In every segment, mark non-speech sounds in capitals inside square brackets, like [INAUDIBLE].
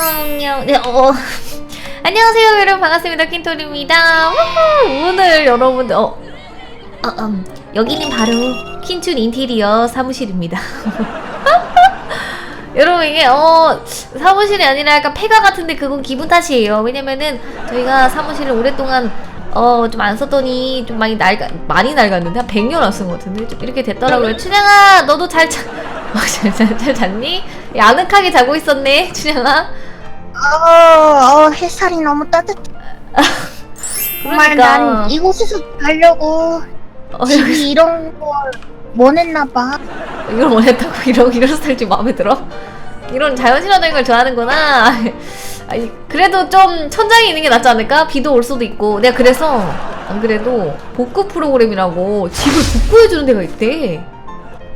안녕. 네, 어. [LAUGHS] 안녕하세요, 여러분. 반갑습니다. 우후, 오늘 여러분들, 어. 어, 음, 여기는 바로 킨춘 인테리어 사무실입니다. [LAUGHS] 여러분 이게 어 사무실이 아니라 약간 폐가 같은데 그건 기분 탓이에요. 왜냐면은 저희가 사무실을 오랫동안 어 좀 안 썼더니 좀 많이 낡아 많이 낡았는데 한 100년 안 쓴 것 같은데 좀 이렇게 됐더라고요. 춘향아 너도 잘 자, 어, [LAUGHS] 잘, 잘, 잘 잤니? 야, 아늑하게 자고 있었네, 춘향아. 어, 어, 햇살이 너무 따뜻해. [LAUGHS] 정말 그러니까. 난 이곳에서 가려고 어, 집이 이런 걸 원했나 봐. 이걸 원했다고 [LAUGHS] 이런 이런 스타일 좀 마음에 들어? 이런 자연신화적인 걸 좋아하는구나. [LAUGHS] 아니 그래도 좀 천장이 있는 게 낫지 않을까? 비도 올 수도 있고. 내가 그래서 안 그래도 복구 프로그램이라고 집을 복구해 주는 데가 있대.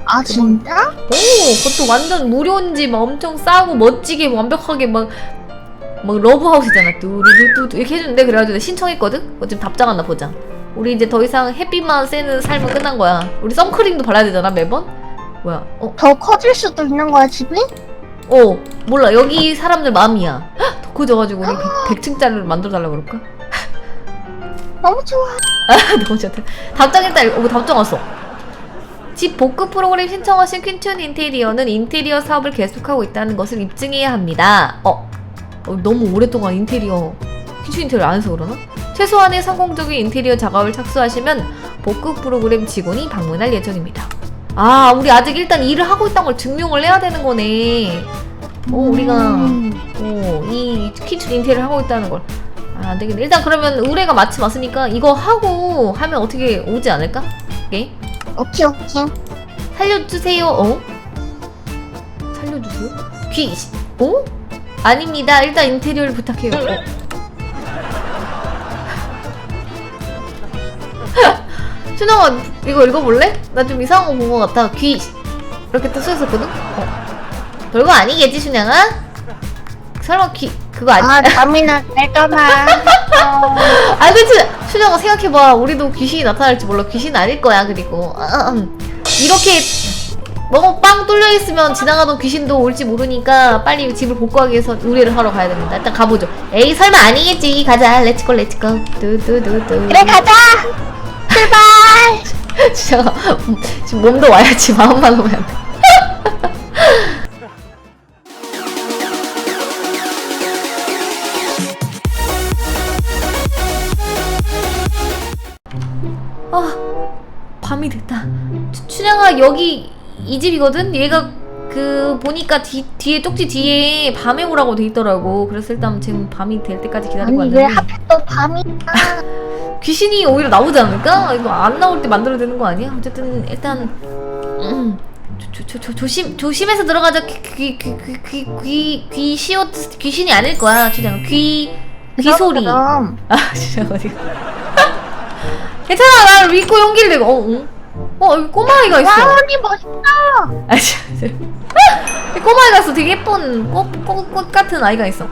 아, 진짜? 오, 그것도 완전 무료인지 막 엄청 싸고 멋지게 완벽하게 막. 막 러브하우스잖아 뚜루루뚜 이렇게 해주는데 그래가지고 신청했거든? 어좀 답장 왔나 보자 우리 이제 더 이상 햇빛만 쐬는 삶은 끝난 거야 우리 선크림도 발라야 되잖아 매번? 뭐야 어? 더 커질 수도 있는 거야, 집이? 어 몰라 여기 사람들 마음이야 헉, 더 커져가지고 우리 100, 층짜리를 만들어달라고 그럴까? [LAUGHS] 너무 좋아. 아 [LAUGHS] 너무 좋다 답장했다 어 답장 왔어 집 복구 프로그램 신청하신 퀸튠 인테리어는 인테리어 사업을 계속하고 있다는 것을 입증해야 합니다 어, 어, 너무 오랫동안 인테리어 퀸튠 인테리어 안 해서 그러나? 최소한의 성공적인 인테리어 작업을 착수하시면 복구 프로그램 직원이 방문할 예정입니다 아 우리 아직 일단 일을 하고 있다는 걸 증명을 해야 되는 거네 어 우리가 음, 어, 이 퀸츠 인테리어를 하고 있다는 걸. 아, 안 되겠네. 일단 그러면 의뢰가 마침 왔으니까 이거 하고 하면 어떻게 오지 않을까? 오케이. 오케이, 오케이. 살려주세요. 어? 살려주세요? 귀, 시- 어? 아닙니다. 일단 인테리어를 부탁해요. [LAUGHS] 어. 준영아, 이거 읽어볼래? 나 좀 이상한 거본것 같아. 귀, 시- 이렇게 또 써있었거든? 어. 별거 아니겠지, 준영아? 설마 귀, 그거 아니, 아, 잠이 날까봐. 어, 아, 그치? 수정아, 생각해봐. 우리도 귀신이 나타날지 몰라. 귀신 아닐 거야, 그리고. 아, 음. 이렇게 너무 빵 뚫려있으면 지나가던 귀신도 올지 모르니까 빨리 집을 복구하기 위해서 의뢰를 하러 가야 됩니다. 일단 가보죠. 에이, 설마 아니겠지. 가자. 렛츠고, 렛츠고. 뚜뚜뚜뚜. 그래, 가자! 출발! [LAUGHS] 수정아, 지금 몸도 와야지. 마음만 오면 안 돼. [LAUGHS] 아, 밤이 됐다. 추- 춘향아 여기 이 집이거든. 얘가 그 보니까 뒤, 뒤에 쪽지 뒤에 밤에 오라고 돼 있더라고. 그래서 일단 지금 밤이 될 때까지 기다리고 아니, 왜 왔는데 하필 또 밤이야? [LAUGHS] 귀신이 오히려 나오지 않을까? 이거 안 나올 때 만들어야 되는 거 아니야? 어쨌든 일단 음, 조, 조, 조, 조심 조심해서 들어가자. 귀귀귀귀귀귀 귀시옷 귀신이 아닐 거야. 춘향아 귀 귀소리. 그럼. 아 [LAUGHS] 진짜 어디 [LAUGHS] 괜찮아 나를 믿고 용기를 내고 어, 응? 어 여기 꼬마아이가 있어. 와, 언니 멋있다! 아 진짜. 이 꼬마아이가 있어. 되게 예쁜 꽃, 꽃, 꽃 같은 아이가 있어.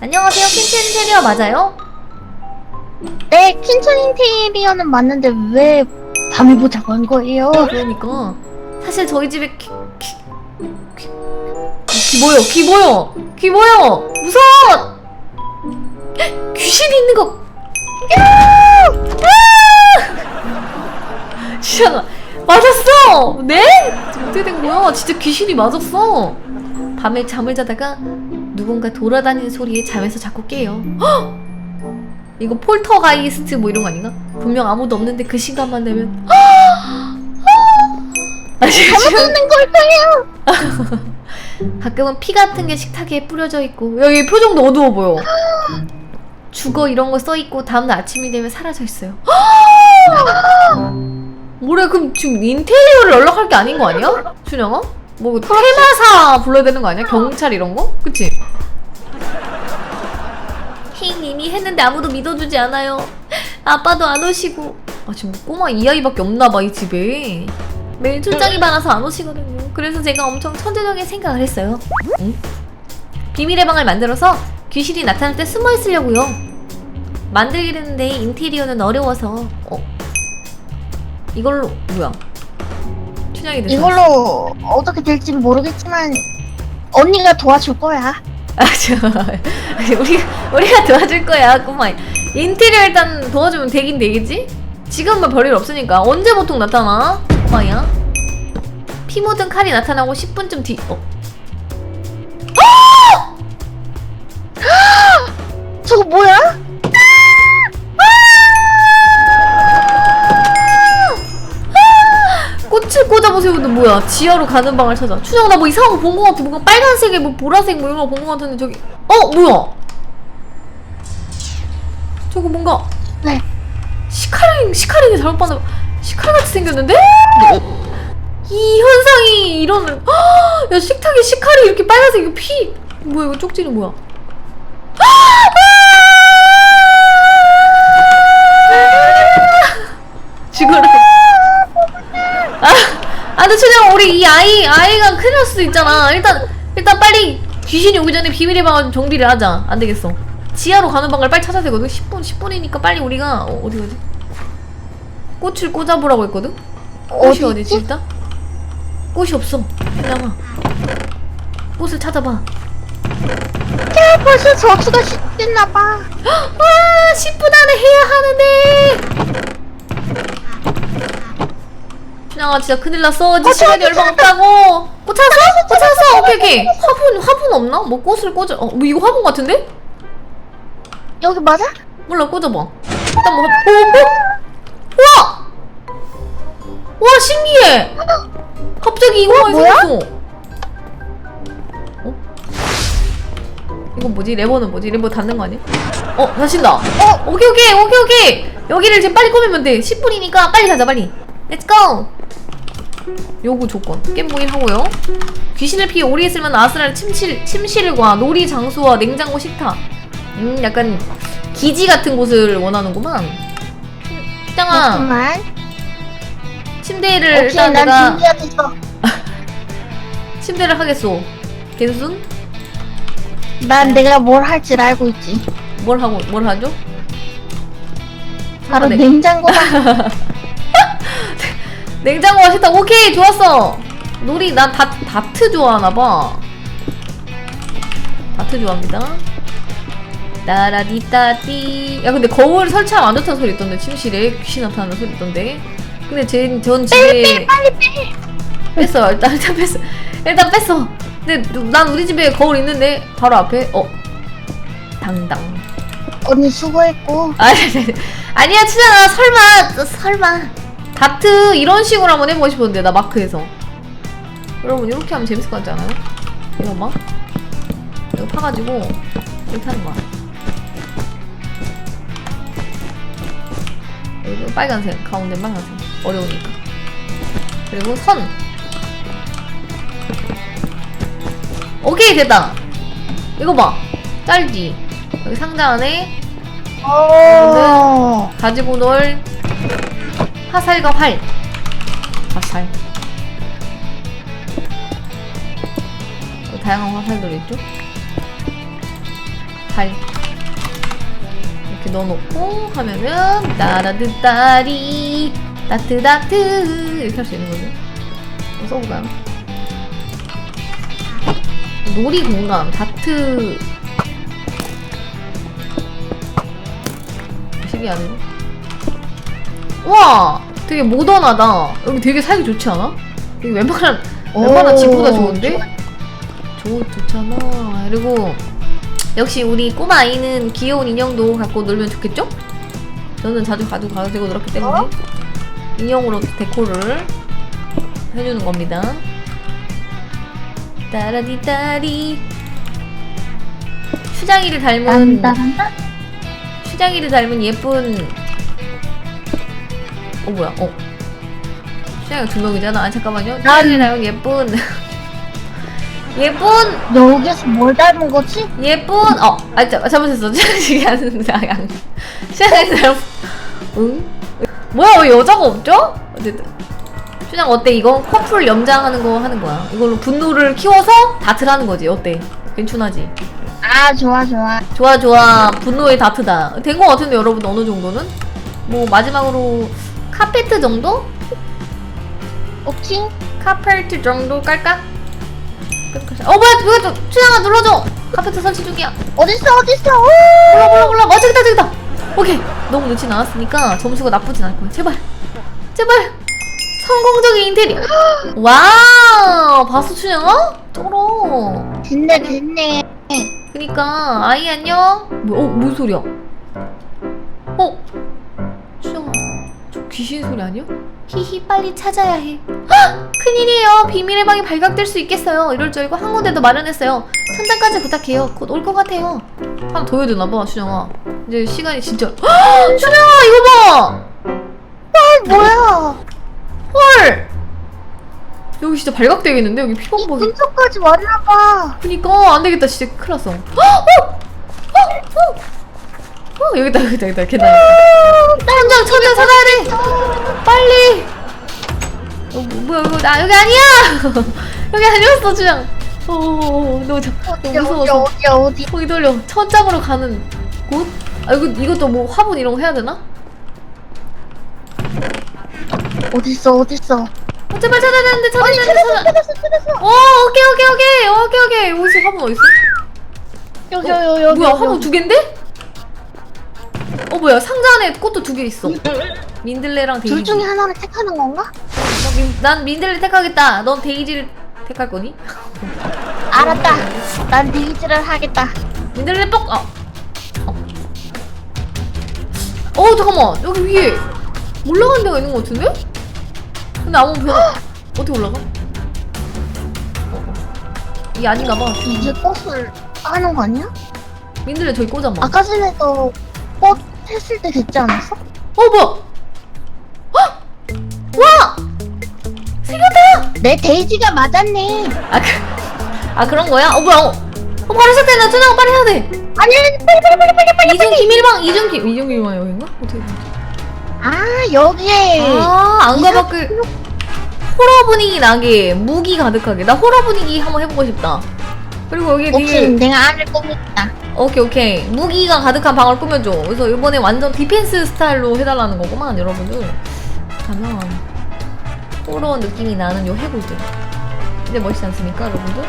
안녕하세요. 킨첸 테리어 맞아요? 네, 퀸천 인테리어는 맞는데 왜 밤에 보자고 한 거예요? 그러니까. 사실 저희 집에 귀, 귀, 귀, 귀 보여 귀 보여 귀 보여 무서워! 귀신이 있는 거. [LAUGHS] 진짜 맞았어 네? 어떻게 된 거야 진짜 귀신이 맞았어 밤에 잠을 자다가 누군가 돌아다니는 소리에 잠에서 자꾸 깨요 헉! 이거 폴터가이스트 뭐 이런 거 아닌가? 분명 아무도 없는데 그 시간만 되면 아, 지금 잘못 는 걸까요? [LAUGHS] 가끔은 피 같은 게 식탁에 뿌려져 있고 여기 표정도 어두워 보여. [GASPS] 죽어 이런 거 써 있고 다음날 아침이 되면 사라져 있어요. [GASPS] 뭐래 그럼 지금 인테리어를 연락할 게 아닌 거 아니야? 준영아? 뭐 테마사 불러야 되는 거 아니야? 경찰 이런 거? 그치? 힝 이미 했는데 아무도 믿어주지 않아요. 아빠도 안 오시고. 아 지금 꼬마 이 아이밖에 없나 봐 이 집에. 매일 출장이 많아서 안 오시거든요. 그래서 제가 엄청 천재적인 생각을 했어요. 응? 비밀의 방을 만들어서 귀신이 나타날 때 숨어 있으려고요. 만들긴 했는데 인테리어는 어려워서 어 이걸로 뭐야? 춘향이 됐어. 이걸로 어떻게 될지 모르겠지만 언니가 도와줄 거야. 아, 저, 우리, 우리가 도와줄 거야, 꼬마. 인테리어 일단 도와주면 되긴 되겠지? 지금은 별일 없으니까. 언제 보통 나타나? 꼬마야? 피 묻은 칼이 나타나고 10분쯤 뒤, 어? [GASPS] 저거 뭐야? 뭐야? 지하로 가는 방을 찾아. 추정 나 뭐 이상한 거 본 거 같아. 뭔가 빨간색에 뭐 보라색 뭐 이런 거 본 거 같은데 저기. 어 뭐야? 저거 뭔가 네. 시카링 시카링이 잘못 봤나 봐. 시카링 같이 생겼는데? 이 현상이 이런 헉! 야 식탁에 시카리 이렇게 빨간색 이거 피 뭐야 이거 쪽지는 뭐야? 우리 이 아이 아이가 큰일 날 수도 있잖아. 일단 일단 빨리 귀신이 오기 전에 비밀의 방을 좀 정비를 하자. 안 되겠어. 지하로 가는 방을 빨리 찾아야 되거든. 10분 10분이니까 빨리 우리가 어, 어디 어디 꽃을 꽂아보라고 했거든. 꽃이 어디 있지? 일단? 꽃이 없어. 춘영아, 꽃을 찾아봐. 야, 벌써 저수가 시켰나봐. [GASPS] 와 10분 안에 해야 하는데. 춘영아 진짜 큰일 났어. 네 어, 시간이 얼마 없다고. 꽃 찾았어? 오케이 오케이. 화분 화분 없나? 뭐 꽃을 꽂아. 어, 뭐 이거 화분 같은데? 여기 맞아? 몰라 꽂아봐. 일단 뭐. 어, 어? 와! 와 신기해. 갑자기 이거가 뭐야? 생겼어. 어? 이건 뭐지? 레버는 뭐지? 레버 닫는 거 아니야? 어, 다신다. 어, 오케이, 오케이, 오케이, 오케이. 여기를 지금 빨리 꾸미면 돼. 10분이니까 빨리 가자, 빨리. 렛츠 고! 요구 조건. 깻모임 하고요. 귀신을 피해 오래 있으면 아슬할 침실, 침실과 놀이 장소와 냉장고 식탁. 음, 약간 기지 같은 곳을 원하는구만. 시장아, 잠깐만. 침대를 오케이, 일단 난 내가 준비가 됐어. [LAUGHS] 침대를 하겠소. 겐순? 난 내가 뭘 할지 알고 있지. 뭘 하고 뭘 하죠? 바로 네. 냉장고만. [LAUGHS] 냉장고와 식탁 오케이 좋았어. 놀이 난 다, 다트 좋아하나 봐. 다트 좋아합니다. 따라디따띠. 야 근데 거울 설치하면 안 좋다는 소리 있던데 침실에 귀신 나타나는 소리 있던데. 근데 제, 전 집에 빨리 빼. 뺐어 일단 일단 뺐어 일단 뺐어. 근데 누- 난 우리 집에 거울 있는데 바로 앞에 어 당당. 언니 수고했고. 아니, 아니야, 치잖아. 설마, 설마. 다트 이런 식으로 한번 해보고 싶었는데, 나 마크에서. 여러분, 이렇게 하면 재밌을 것 같지 않아요? 이거 막. 이거 파가지고, 이렇게 하는 거야. 여기 빨간색, 가운데 빨간색. 어려우니까. 그리고 선. 오케이, 됐다. 이거 봐. 짤지. 여기 상자 안에 어. 가지고 놀 화살과 활. 화살. 또 다양한 화살들이 있죠? 활. 이렇게 넣어놓고 하면은 따라드따리 따트따트 이렇게 할 수 있는 거죠. 써볼까요? 놀이 공간 다트 신기하네. 와, 되게 모던하다. 여기 되게 살기 좋지 않아? 여기 웬만한 웬만한 오, 집보다 좋은데? 좋 좋잖아. 그리고 역시 우리 꼬마 아이는 귀여운 인형도 갖고 놀면 좋겠죠? 저는 자주 가지고 가지고 놀았기 때문에 어? 인형으로 데코를 해주는 겁니다. 따라디따리 수장이를 닮은 딴딴딴. 슈장이를 닮은 예쁜 어 뭐야? 어. 슈장이가 두 명이잖아. 아 잠깐만요. 닮은 예쁜. [LAUGHS] 예쁜. 여기서 뭘 닮은 거지? 예쁜. 어아 잘못했어. 슈장이 하는 양 슈장이 닮은 응? 뭐야 왜 여자가 없죠? 어쨌든. 슈장 어때? 이거 커플 염장하는 거 하는 거야. 이걸로 분노를 키워서 다트를 하는 거지. 어때? 괜찮아지? 아, 좋아, 좋아. 좋아 좋아. 분노의 다트다. 된 거 같은데 여러분. 어느 정도는? 뭐 마지막으로 카페트 정도 오케이. 카페트 정도 깔까 어 뭐야 그거 좀 수양아 눌러줘 카페트 설치 중이야. 어딨어 어딨어 오! 올라 올라 올라. 어 저기다 저기다. 오케이. 너무 늦진 않았으니까 점수가 나쁘진 않을 거야. 제발. 제발. 성공적인 인테리어. [GASPS] 와우. 봤어 춘영아? 쩔어. 됐네 됐네 그니까 아이 안녕. 뭐, 어 무슨 소리야? 귀신 소리 아니야? 히히 빨리 찾아야 해. 헉! 큰일이에요. 비밀의 방이 발각될 수 있겠어요. 이럴 줄 알고 한 군데도 마련했어요. 천장까지 부탁해요. 곧 올 것 같아요. 하나 더 해야 되나 봐, 춘영아. 이제 시간이 진짜. 헉! 춘영아 이거 봐. 아 뭐야 헐. 여기 진짜 발각되겠는데 여기 이 피방법이. 근처까지 왔나봐 그니까 안 되겠다 진짜 큰일 났어. 어! 어! 어! 어! 여기다 여기다 여기다 계단. 천장 천장 찾아야 돼. 빨리. 어, 뭐, 뭐야 이거 나 여기 아니야. [LAUGHS] 여기 아니었어 주장. 어, 어, 어, 너무 어디 어디 무서워서. 어디 어디 거기 돌려. 천장으로 가는 곳? 아 이거 이것도 뭐 화분 이런 거 해야 되나? 어딨어 어딨어 어, 제발 찾아야 되는데 찾아야 되는데 찾아. 찾았어 찾았어 어 오케이 오케이 오케이 오케이 오케이 화분 어디 있어? 여기 여기 여기 뭐야 여기. 화분 두 개인데? 어 뭐야 상자 안에 꽃도 두 개 있어 [LAUGHS] 민들레랑 데이지 둘 중에 하나를 택하는 건가? 난, 민, 난 민들레 택하겠다 넌 데이지를 택할 거니? [LAUGHS] 알았다 난 데이지를 하겠다 민들레 뻑! 아. 어. 어 잠깐만 여기 위에 올라가는 데가 있는 것 같은데? 근데 아무 변화 [GASPS] 어떻게 올라가? 어, 어. 이게 아닌가 봐 이제 꽃을 하는 거 아니야? 민들레 저기 꽂아봐 아까 전에도 꽃 했을 때 됐지 않았어? 어 뭐야 헉! 와! 생겼다! 내 데이지가 맞았네 아, 그, 아 그런 거야? 어 뭐야? 어, 어 바로 시작되나? 준아 빨리 해야 돼. 아니 빨리 빨리 빨리 빨리 빨리 이중 기밀방 이중 기 이중 기밀방 여긴가? 어떻게? 돼? 아 여기에 아 안가 밖을 호러 분위기 나게 무기 가득하게 나 호러 분위기 한번 해보고 싶다. 그리고 여기 오케이 되게 내가 안을 꾸몄다 오케이 오케이 무기가 가득한 방을 꾸며줘. 그래서 이번에 완전 디펜스 스타일로 해달라는 거구만 여러분들. 가면 호러 느낌이 나는 요 해골들. 근데 멋있지 않습니까 여러분들?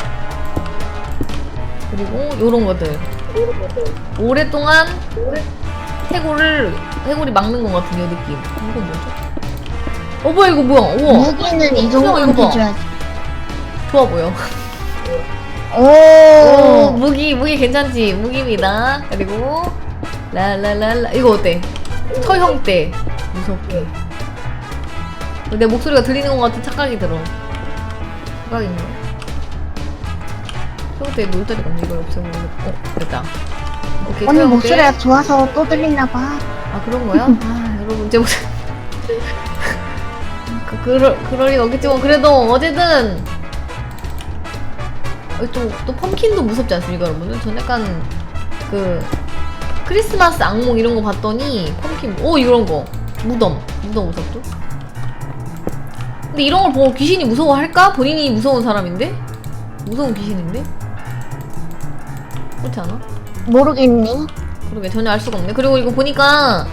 그리고 요런 것들. 오랫동안 해골을 해골이 막는 것 같은 요 느낌. 이건 뭐죠? 어 뭐야 이거 뭐야? 우와 무기는 이 정도는 봐. 돼줘야지 좋아 보여. 오, 오 무기 무기 괜찮지? 무기입니다. 그리고 라라라라 이거 어때? 처형대 무섭게. 내 목소리가 들리는 것 같은 착각이 들어. 착각인가? 처형대 놀자리가 없네 이걸 없애고 어 됐다. 오케이 언니. 목소리가 좋아서 또 들리나 봐 아 그런 거야? [LAUGHS] 아 여러분 제 목소리 [LAUGHS] 그, 그럴 그럴 리 없겠지만 그래도 어쨌든 어, 또, 또 펌킨도 무섭지 않습니까 여러분들? 전 약간 그 크리스마스 악몽 이런 거 봤더니 펌킨 오 이런 거 무덤 무덤 무섭죠? 근데 이런 걸 보고 귀신이 무서워할까? 본인이 무서운 사람인데? 무서운 귀신인데? 그렇지 않아? 모르겠니? 그러게 전혀 알 수가 없네. 그리고 이거 보니까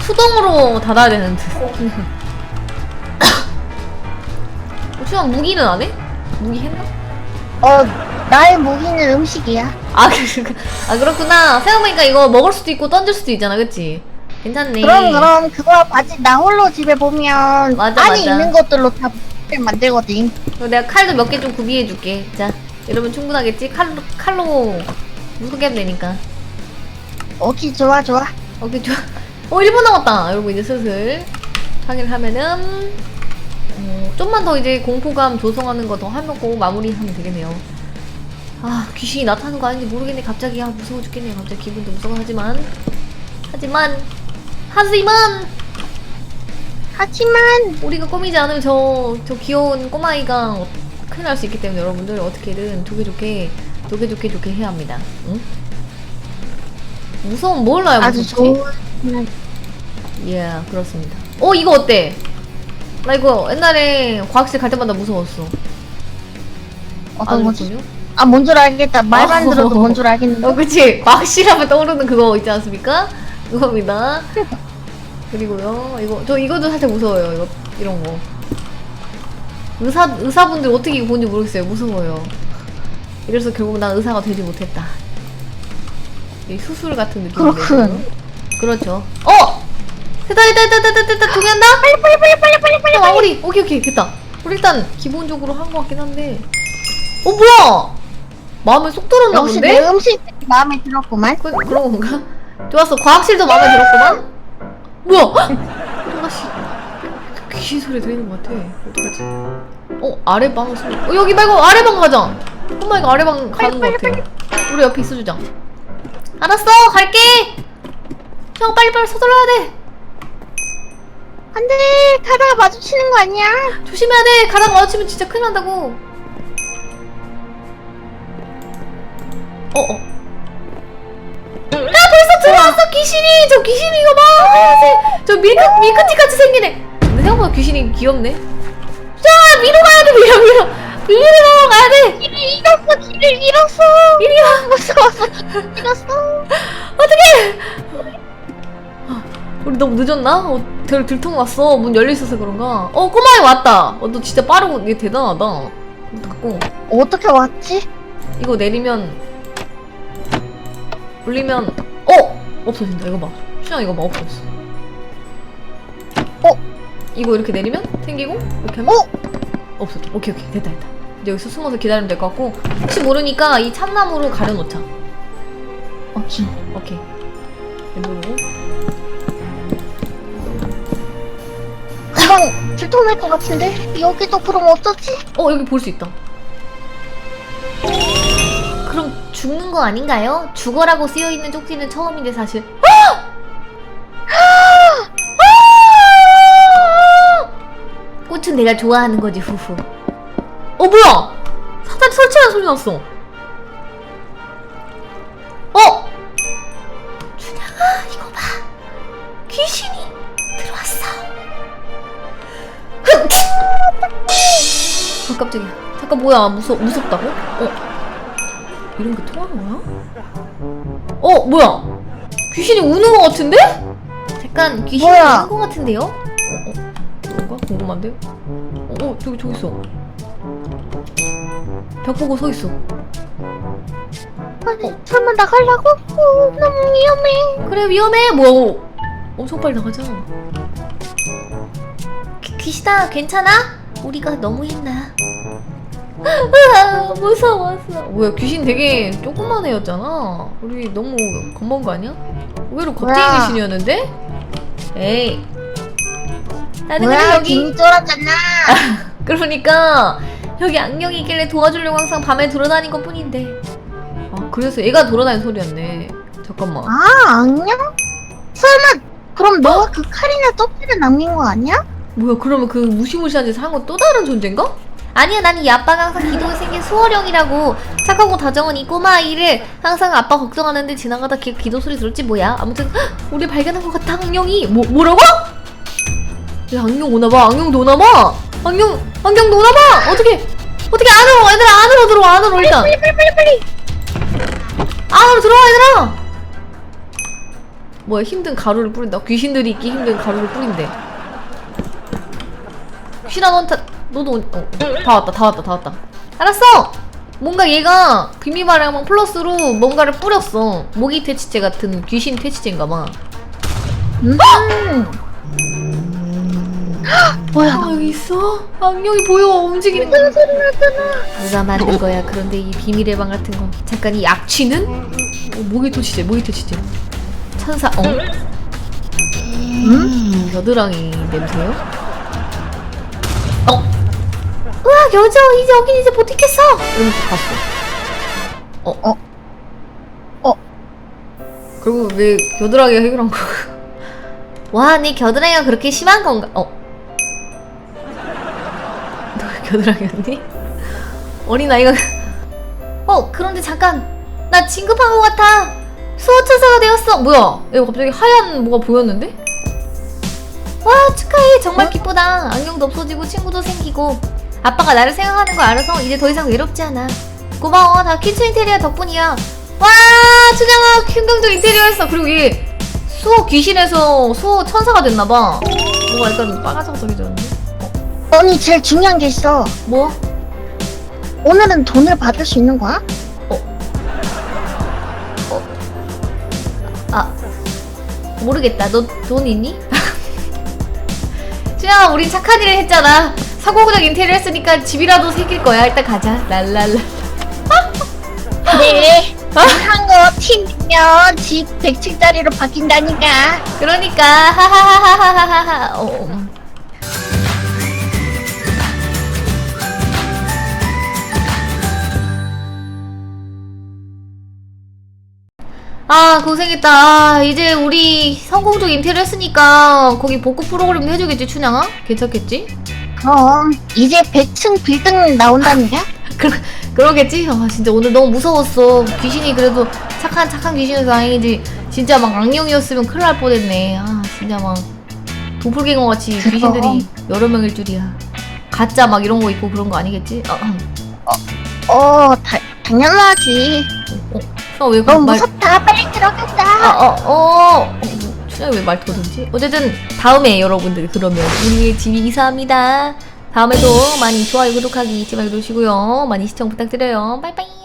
수동으로 닫아야 되는 듯. [COUGHS] 혹시나 무기는 안 해? 무기 했나? 어 나의 무기는 음식이야 아, 그, 그, 아 그렇구나. 생각해보니까 이거 먹을 수도 있고 던질 수도 있잖아, 그치? 괜찮네. 그럼 그럼 그거 아직 나 홀로 집에 보면 맞아, 안에 맞아. 있는 것들로 다 만들거든 그럼 내가 칼도 몇 개 좀 구비해줄게. 자, 이러면 충분하겠지? 칼로, 칼로 무섭게 하면 되니까. 오케이 좋아 좋아 오케이, 좋아. 어, 1분 남았다. 여러분, 이제 슬슬 확인을 하면은, 어, 좀만 더 이제 공포감 조성하는 거 더 하고 마무리하면 되겠네요. 아, 귀신이 나타나는 거 아닌지 모르겠네. 갑자기, 아, 무서워 죽겠네. 갑자기 기분도 무서워. 하지만, 하지만, 하지만, 하지만 우리가 꾸미지 않으면 저, 저 귀여운 꼬마아이가 어- 큰일 날 수 있기 때문에 여러분들 어떻게든 좋게 좋게, 좋게 좋게 좋게 해야 합니다. 응? 무서운 뭘 놔야 아주? 좋은 예, 그렇습니다. 어, 이거 어때? 나 이거 옛날에 과학실 갈 때마다 무서웠어. 어떤 거지? 아주 아뭔줄 알겠다 말만 어. 들어도 뭔 줄 알겠는데 어, 그치. 과학실 하면 떠오르는 그거 있지 않습니까? 그겁니다. 그리고요, 이거, 저 이것도 살짝 무서워요. 이거, 이런 거. 의사, 의사분들 어떻게 이거 보는지 모르겠어요. 무서워요. 이래서 결국 난 의사가 되지 못했다. 이 수술 같은 느낌. 그렇군. 그렇죠. 어! 됐다, 됐다, 됐다, 됐다, 됐다, 동의한다? 빨리, 빨리, 빨리, 빨리, 빨리, 빨리. 마무리. 오케이, 오케이, 됐다. 우리 일단 기본적으로 한 것 같긴 한데. 어, 뭐야? 마음에 쏙 들었나 역시 본데? 내 음식 마음에 들었구만. 그, 그런 건가? 좋았어. 과학실도 마음에 들었구만? 뭐야? 하나씩 귀신 소리 들리는 것 같아. 어떡하지? 어, 아래 방 소리. 어, 여기 말고 아래 방 가자. 엄마 이거 아래 방 가는 것 같아. 우리 옆에 있어주자. 알았어, 갈게. 형 빨리 빨리 서둘러야 돼. 안 돼! 가다가 마주치는 거 아니야? 조심해야 돼. 가다가 마주치면 진짜 큰일 난다고. 어, 어. 야, 벌써 들어왔어, 귀신이! 저 귀신이 이거 봐! 저 밀크, 밀크티 같이 생기네. 근데 생각보다 귀신이 귀엽네. 자, 위로 가야 돼, 위로, 위로! 위로 가야 돼! 길을 잃었어! 길을 잃었어! 이리 와! 무서워서 길을 잃었어! 어떡해! 우리 너무 늦었나? 어, 들, 들통 났어. 문 열려있어서 그런가? 어, 꼬마이 왔다. 어, 너 진짜 빠르고, 얘 대단하다. 갖고. 어떻게 왔지? 이거 내리면 올리면 어 없어진다 이거 봐 슈양 이거 봐 없어졌어 어? 이거 이렇게 내리면 생기고 이렇게 하면 어? 없어져 오케이 오케이 됐다 됐다 이제 여기서 숨어서 기다리면 될 것 같고 혹시 모르니까 이 참나무로 가려놓자 오케이. 오케이 누르고 들통날 것 같은데? 여기도 그럼 어쩌지? 어 여기 볼 수 있다. 그럼 죽는 거 아닌가요? 죽어라고 쓰여 있는 쪽지는 처음인데 사실. 꽃은 내가 좋아하는 거지 후후. 어 뭐야? 사다리 설치하는 소리 났어 어 뭐야 무서, 무섭다고? 어 이런 게 통하는 거야? 어 뭐야 귀신이 우는 거 같은데? 잠깐 귀신이 뭐야? 우는 거 같은데요? 어, 어 그런가? 궁금한데? 어, 어 저기 저기 있어 벽 보고 서 있어 아니, 설마 나가려고? 어, 너무 위험해. 그래 위험해 뭐야 어, 엄청 빨리 나가자 귀, 귀신아 괜찮아? 우리가 너무 했나? 으아, 무서웠어 뭐야 귀신 되게 조그만 애였잖아 우리 너무 겁먹은 거 아니야? 의외로 겁쟁이 뭐야? 귀신이었는데? 에이 나는 그냥 뭐야, 여기 김 쫄았잖아. 그러니까 여기 악령이 있길래 도와주려고 항상 밤에 돌아다닌 것 뿐인데 아 그래서 얘가 돌아다니는 소리였네 잠깐만 아, 악령? 설마, 그럼 너가 그 칼이나 쪽지를 남긴 거 아니야? 뭐야 그러면 그 무시무시한 짓을 한 건 또 다른 존재인가? 아니야 나는 이 아빠가 항상 기도에 생긴 수호령이라고 착하고 다정한 이 꼬마 아이를 항상 아빠 걱정하는데 지나가다 기, 기도 소리 들었지 뭐야? 아무튼 헉, [GASPS] 우리 발견한 것 같아 악령이. 뭐, 뭐라고? 야 악령 오나봐. 악령도 오나봐. 악령 악령도 오나봐. 어떻게 어떻게 안으로 얘들아. 안으로 들어와 안으로 일단. 빨리, 빨리, 빨리, 빨리. 안으로 들어와 얘들아. 뭐야 힘든 가루를 뿌린다. 귀신들이 있기 힘든 가루를 뿌린대. 귀신아 넌 다, 너도 어, 다 왔다 다 왔다 다 왔다 알았어 뭔가 얘가 비밀마량망 플러스로 뭔가를 뿌렸어 모기 퇴치제 같은 귀신 퇴치제인가 봐 음. 뭐야? 아 여기 있어? 악령이 보여 움직이는 거 소리 났잖아. 누가 만든 거야 그런데 이 비밀의 방 같은 거 잠깐 이 악취는? 어, 모기 퇴치제 모기 퇴치제 천사 어? 음? 겨드랑이 냄새요? 어? 으악 여자 이제 여긴 이제 못 있겠어 이러면서 갔어 어? 어? 어? 그리고 왜 겨드랑이가 해결한 거야 [LAUGHS] 와네 겨드랑이가 그렇게 심한 건가 어? [LAUGHS] 너 겨드랑이였니? 어린아이가 [LAUGHS] 어 그런데 잠깐 나 진급한 것 같아 수호천사가 되었어 뭐야 이거 갑자기 하얀 뭐가 보였는데? 와 축하해 정말 기쁘다 안경도 없어지고 친구도 생기고 아빠가 나를 생각하는 걸 알아서 이제 더 이상 외롭지 않아 고마워 다 퀴즈 인테리어 덕분이야 와 춘향아 킹경적 인테리어였어 그리고 얘 수호 귀신에서 수호 천사가 됐나봐 뭐가 약간 빨간색색이졌는데 언니, 제일 중요한 게 있어. 뭐? 오늘은 돈을 받을 수 있는 거야? 아 모르겠다. 너 돈 있니? [LAUGHS] 준영아 우린 착한 일을 했잖아. 사고구적 인테리어 했으니까 집이라도 새길 거야. 일단 가자. 랄랄라. 네. 한거 팀이면 집 100층짜리로 바뀐다니까. 그러니까 하하하하하하하. 어, 어. 아 고생했다. 아, 이제 우리 성공적 인테리어 했으니까 거기 복구 프로그램도 해주겠지 춘향아? 괜찮겠지? 그럼 이제 100층 빌딩 나온다니까? 그, 그러겠지? 아 진짜 오늘 너무 무서웠어. 귀신이 그래도 착한 착한 귀신이어서 다행이지. 진짜 막 악령이었으면 큰일 날 뻔했네. 아 진짜 막 도플갱어 같이 그럼. 귀신들이 여러 명일 줄이야. 가짜 막 이런 거 있고 그런 거 아니겠지? 아, 아, 어, 다, 당연하지. 어, 어, 왜 너무 말? 무섭다. 빨리 들어가자. 아, 어, 어, 어, 왜 말터든지? 어쨌든 다음에 여러분들 그러면 우리의 집이 이사합니다. 다음에도 많이 좋아요, 구독하기 잊지 말고 누르시고요. 많이 시청 부탁드려요. 빠이빠이.